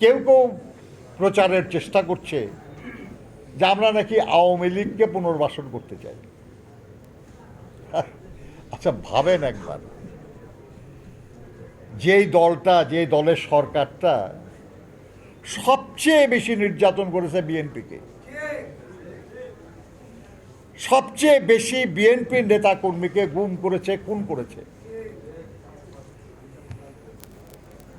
কেউ কেউ প্রচারের চেষ্টা করছে যে আমরা নাকি আওয়ামী লীগকে পুনর্বাসন করতে চাই। আচ্ছা ভাবেন একবার। যেই দলটা যে দলের সরকারটা সবচেয়ে বেশি নির্যাতন করেছে বিএনপিকে, সবচেয়ে বেশি বিএনপির নেতা কর্মীকে গুম করেছে, খুন করেছে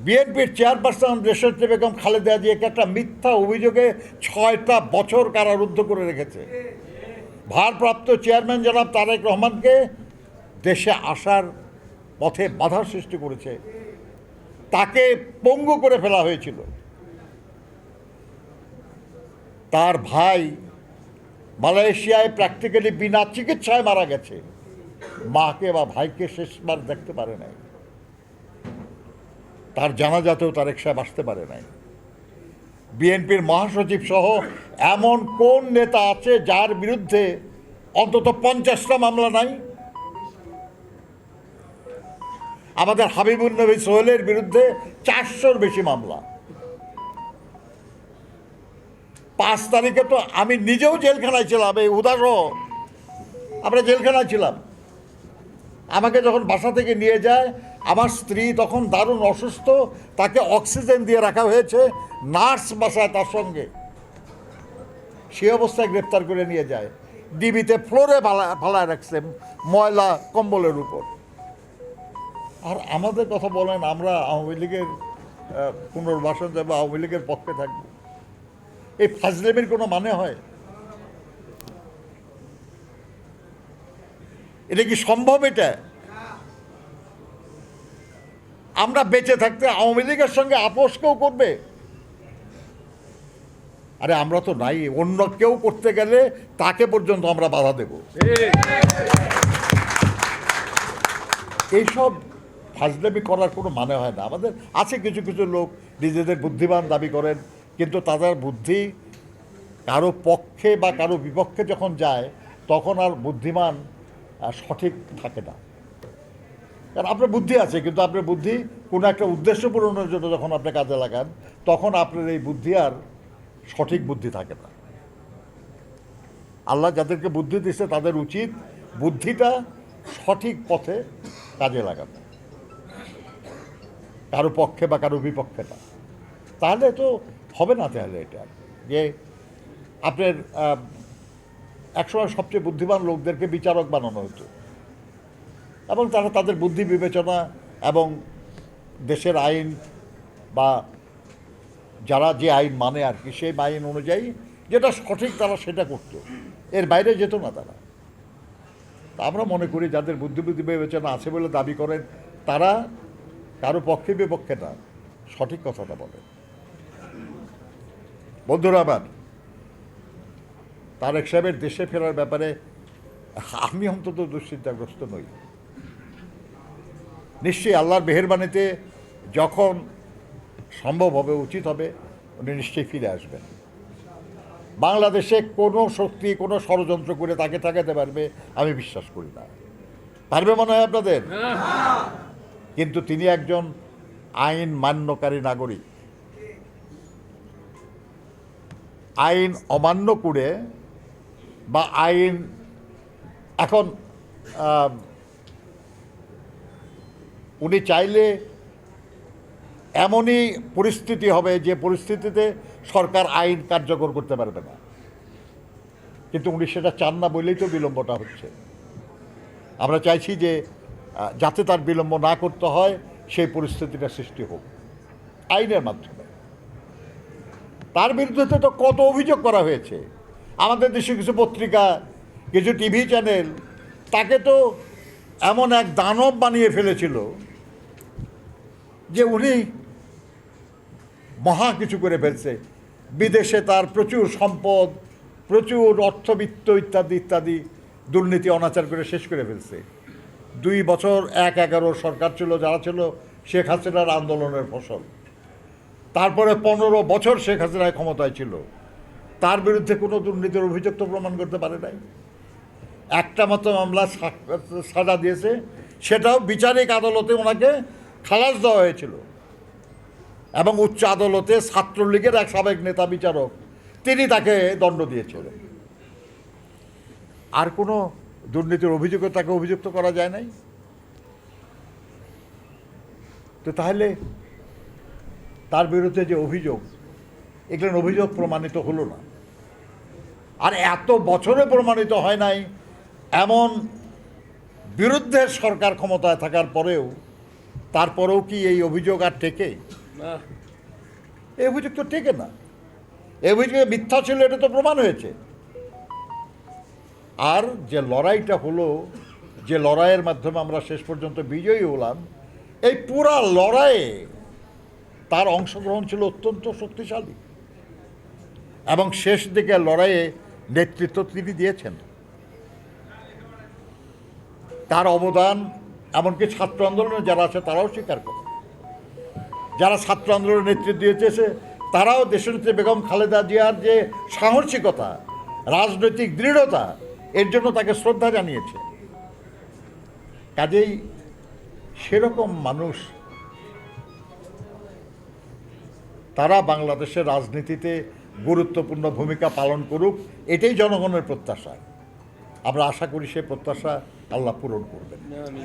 বিএনপির চেয়ারপারসন রেশাদ বেগম খালেদা জিয়াকে একটা মিথ্যা অভিযোগে ছয়টা বছর কারারুদ্ধ করে রেখেছে। ভারপ্রাপ্ত চেয়ারম্যান জনাব তারেক রহমানকে দেশে আসার পথে বাধার সৃষ্টি করেছে। তাকে পঙ্গু করে ফেলা হয়েছিল। তার ভাই মালয়েশিয়ায় প্র্যাকটিক্যালি বিনা চিকিৎসায় মারা গেছে। মাকে বা ভাইকে শেষবার দেখতে পারে নাই। তার জানাজাতেও তারেক সাহেব আসতে পারে নাই। বিএনপির মহাসচিব সহ এমন কোন নেতা আছে যার বিরুদ্ধে অন্তত পঞ্চাশটা মামলা নাই? আমাদের হাবিবুল নবী সোহেলের বিরুদ্ধে চারশোর বেশি মামলা। পাঁচ তারিখে তো আমি নিজেও জেলখানায় ছিলাম, এই উদাহরণ আমরা জেলখানায় ছিলাম। আমাকে যখন বাসা থেকে নিয়ে যায় আমার স্ত্রী তখন দারুণ অসুস্থ, তাকে অক্সিজেন দিয়ে রাখা হয়েছে, নার্স বাসায় তার সঙ্গে। সে অবস্থায় গ্রেপ্তার করে নিয়ে যায়। ডিবিতে ফ্লোরে ফালায় রাখছে ময়লা কম্বলের উপর। আর আমাদের কথা বলেন, আমরা আওয়ামী লীগের পুনর্বাসন যাব আওয়ামী লীগের পক্ষে থাকব। এই ফাজলেমের কোনো মানে হয়? এটা কি সম্ভব এটা? আমরা বেঁচে থাকতে আওয়ামী লীগের সঙ্গে আপোষ কেউ করবে? আরে আমরা তো নাই, অন্য কেউ করতে গেলে তাকে পর্যন্ত আমরা বাধা দেব। এইসব ফাজলামি করার কোনো মানে হয় না। আমাদের আছে কিছু কিছু লোক নিজেদের বুদ্ধিমান দাবি করেন, কিন্তু তাদের বুদ্ধি কারও পক্ষে বা কারও বিপক্ষে যখন যায়, তখন আর বুদ্ধিমান সঠিক থাকে না। কারণ আপনার বুদ্ধি আছে, কিন্তু আপনার বুদ্ধি কোনো একটা উদ্দেশ্য পূরণের জন্য যখন আপনি কাজে লাগান, তখন আপনার এই বুদ্ধি আর সঠিক বুদ্ধি থাকে না। আল্লাহ যাদেরকে বুদ্ধি দিচ্ছে তাদের উচিত বুদ্ধিটা সঠিক পথে কাজে লাগানো। কারও পক্ষে বা কারও বিপক্ষে না। তাহলে তো হবে না তাহলে এটা। যে আপনার একসময় সবচেয়ে বুদ্ধিমান লোকদেরকে বিচারক বানানো হতো। এবং তারা তাদের বুদ্ধি বিবেচনা এবং দেশের আইন বা যারা যে আইন মানে আর কি, সেই আইন অনুযায়ী যেটা সঠিক তারা সেটা করত। এর বাইরে যেত না তারা। আমরা মনে করি যাদের বুদ্ধি বুদ্ধি বিবেচনা আছে বলে দাবি করেন, তারা কারও পক্ষে বিপক্ষে না, সঠিক কথাটা বলেন বন্ধুরা আমার, তারেক সাহেবের দেশে ফেরার ব্যাপারে আমি অন্তত দুশ্চিন্তাগ্রস্ত নই। নিশ্চয়ই আল্লাহর মেহেরবানিতে যখন সম্ভব হবে, উচিত হবে, উনি নিশ্চয়ই ফিরে আসবেন। বাংলাদেশে কোনো শক্তি, কোনো ষড়যন্ত্র করে তাকে ঠেকাতে পারবে, আমি বিশ্বাস করি না। পারবে মনে হয় আপনাদের? কিন্তু তিনি একজন আইন মান্যকারী নাগরিক। আইন অমান্য করে বা আইন এখন উনি চাইলে এমনই পরিস্থিতি হবে যে পরিস্থিতিতে সরকার আইন কার্যকর করতে পারবে না। কিন্তু উনি সেটা চান না বলেই তো বিলম্বটা হচ্ছে। আমরা চাইছি যে যাতে তার বিলম্ব না করতে হয়, সেই পরিস্থিতিটা সৃষ্টি হোক, আইনের মাধ্যমে। তার বিরুদ্ধে তো কত অভিযোগ করা হয়েছে। আমাদের দেশে কিছু পত্রিকা, কিছু টিভি চ্যানেল, তাকে তো এমন এক দানব বানিয়ে ফেলেছিল যে উনি মহা কিছু করে ফেলছে। বিদেশে তার প্রচুর সম্পদ, প্রচুর অর্থবিত্ত ইত্যাদি ইত্যাদি দুর্নীতি, অনাচার করে শেষ করে ফেলছে। দুই বছর এক এগারো সরকার ছিল, যারা ছিল শেখ হাসিনার আন্দোলনের ফসল। তারপরে পনেরো বছর শেখ হাসিনায় ক্ষমতায় ছিল। তার বিরুদ্ধে কোনো দুর্নীতির অভিযোগ তো প্রমাণ করতে পারে নাই। একটা মাত্র মামলা সাজা দিয়েছে, সেটাও বিচারিক আদালতে ওনাকে খালাস দেওয়া হয়েছিল। এবং উচ্চ আদালতে ছাত্রলীগের এক সাবেক নেতা বিচারক, তিনি তাকে দণ্ড দিয়েছিলেন। আর কোনো দুর্নীতির অভিযোগে তাকে অভিযুক্ত করা যায় নাই? তো তাহলে তার বিরুদ্ধে যে অভিযোগ এগুলো অভিযোগ প্রমাণিত হলো না। আর এত বছরে প্রমাণিত হয় নাই, এমন বিরুদ্ধের সরকার ক্ষমতায় থাকার পরেও তারপরেও কি এই অভিযোগ আর টেকে? এই অভিযোগ তো টেকে না। এই অভিযোগে মিথ্যা ছিল এটা তো প্রমাণ হয়েছে। আর যে লড়াইটা হলো যে লড়াইয়ের মাধ্যমে আমরা শেষ পর্যন্ত বিজয়ী হলাম এই পুরা লড়াইয়ে তার অংশগ্রহণ ছিল অত্যন্ত শক্তিশালী। এবং শেষ দিকে লড়াইয়ে নেতৃত্ব তিনি দিয়েছেন। তার অবদান এমনকি ছাত্র আন্দোলনে যারা আছে তারাও স্বীকার করে। যারা ছাত্র আন্দোলনের নেতৃত্ব দিয়েছে সে- তারাও দেশনেত্রী বেগম খালেদা জিয়ার যে সাহসিকতা, রাজনৈতিক দৃঢ়তা, এর জন্য তাকে শ্রদ্ধা জানিয়েছে। কাজেই সেরকম মানুষ তারা বাংলাদেশের রাজনীতিতে গুরুত্বপূর্ণ ভূমিকা পালন করুক, এটাই জনগণের প্রত্যাশা। আমরা আশা করি সে প্রত্যাশা আল্লাহ পূরণ করবেন না আমি